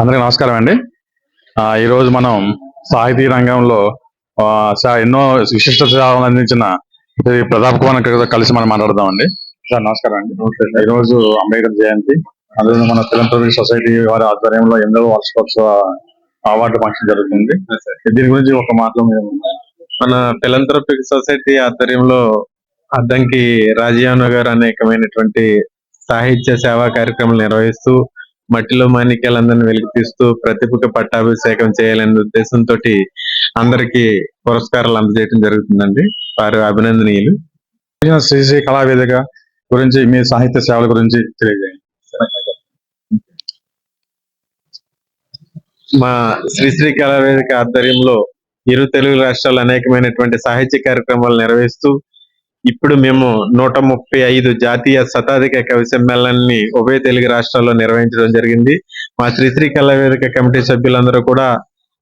అందరికీ నమస్కారం అండి. ఆ, ఈ రోజు మనం సాహితీ రంగంలో ఎన్నో విశిష్ట సేవలు అందించిన శ్రీ ప్రతాప్ కుమార్ కలిసి మనం మాట్లాడదాం అండి సార్ నమస్కారం అండి. ఈ రోజు అంబేద్కర్ జయంతి. అదే మన ఫిలంథ్రపీ సొసైటీ వారి ఆధ్వర్యంలో ఎనిమిదవ వార్షికోత్సవ అవార్డు ఫంక్షన్ జరుగుతుంది. దీని గురించి ఒక మాటలో మీరు మన ఫిలంథ్రోపిక్ సొసైటీ ఆధ్వర్యంలో అద్దంకి రాజీవ్ గారు అనేకమైనటువంటి సాహిత్య సేవా కార్యక్రమాలు నిర్వహిస్తూ మట్టిలో మాణిక్యాలందరినీ వెలికి తీస్తూ ప్రతిభకు పట్టాభిషేకం చేయాలనే ఉద్దేశంతో అందరికి పురస్కారాలు అందజేయడం జరుగుతుందండి. వారు అభినందనీయులు. శ్రీ శ్రీ కళావేదిక గురించి మీ సాహిత్య సేవల గురించి తెలియజేయండి. మా శ్రీశ్రీ కళావేదిక ఆధ్వర్యంలో ఇరు తెలుగు రాష్ట్రాలు అనేకమైనటువంటి సాహిత్య కార్యక్రమాలు నిర్వహిస్తూ ఇప్పుడు మేము నూట ముప్పై ఐదు జాతీయ శతాధిక కవి సమ్మేళనాన్ని ఉభయ తెలుగు రాష్ట్రాల్లో నిర్వహించడం జరిగింది. మా శ్రీశ్రీ కళావేదిక కమిటీ సభ్యులందరూ కూడా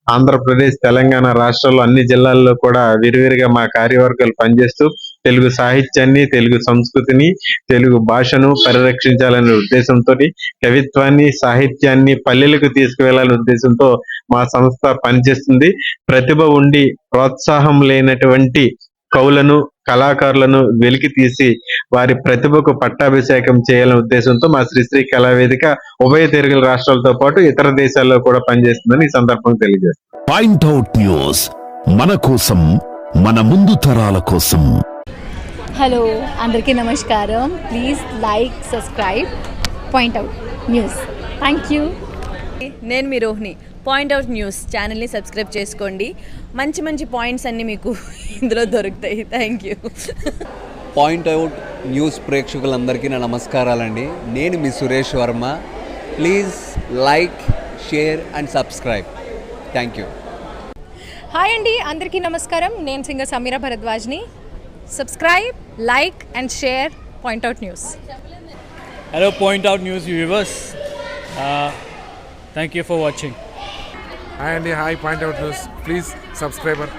ఆంధ్రప్రదేశ్ తెలంగాణ రాష్ట్రాల్లో అన్ని జిల్లాల్లో కూడా విరివిరిగా మా కార్యవర్గాలు పనిచేస్తూ తెలుగు సాహిత్యాన్ని తెలుగు సంస్కృతిని తెలుగు భాషను పరిరక్షించాలనే ఉద్దేశంతో కవిత్వాన్ని సాహిత్యాన్ని పల్లెలకు తీసుకువెళ్ళాలనే ఉద్దేశంతో మా సంస్థ పనిచేస్తుంది. ప్రతిభ ఉండి ప్రోత్సాహం లేనటువంటి కవులను కళాకారులను వెలికి తీసి వారి ప్రతిభకు పట్టాభిషేకం చేయాలనే ఉద్దేశంతో మా శ్రీశ్రీ కళావేదిక ఉభయ తెలుగు రాష్ట్రాలతో పాటు ఇతర దేశాల్లో కూడా పనిచేస్తుందని ఈ సందర్భంగా తెలియజేస్తాను పాయింట్అవుట్ న్యూస్ మన కోసం మన ముందు తరాల కోసం. హలో అందరికీ నమస్కారం. Please like subscribe point out news thank you నేను మీ రోహిణి. పాయింట్ అవుట్ న్యూస్ ఛానల్ని సబ్స్క్రైబ్ చేసుకోండి. మంచి మంచి పాయింట్స్ అన్నీ మీకు ఇందులో దొరుకుతాయి. Thank you point out news ప్రేక్షకులందరికీ నా నమస్కారాలండి. నేను మీ Suresh Varma. Please like share and subscribe. Thank you hi అండి అందరికీ నమస్కారం. నేను singer Sameera భరద్వాజ్ని. Subscribe like and share point out news. Hello, Point Out News viewers. Uh, thank you for watching. Hi అండి hi point out news please subscriber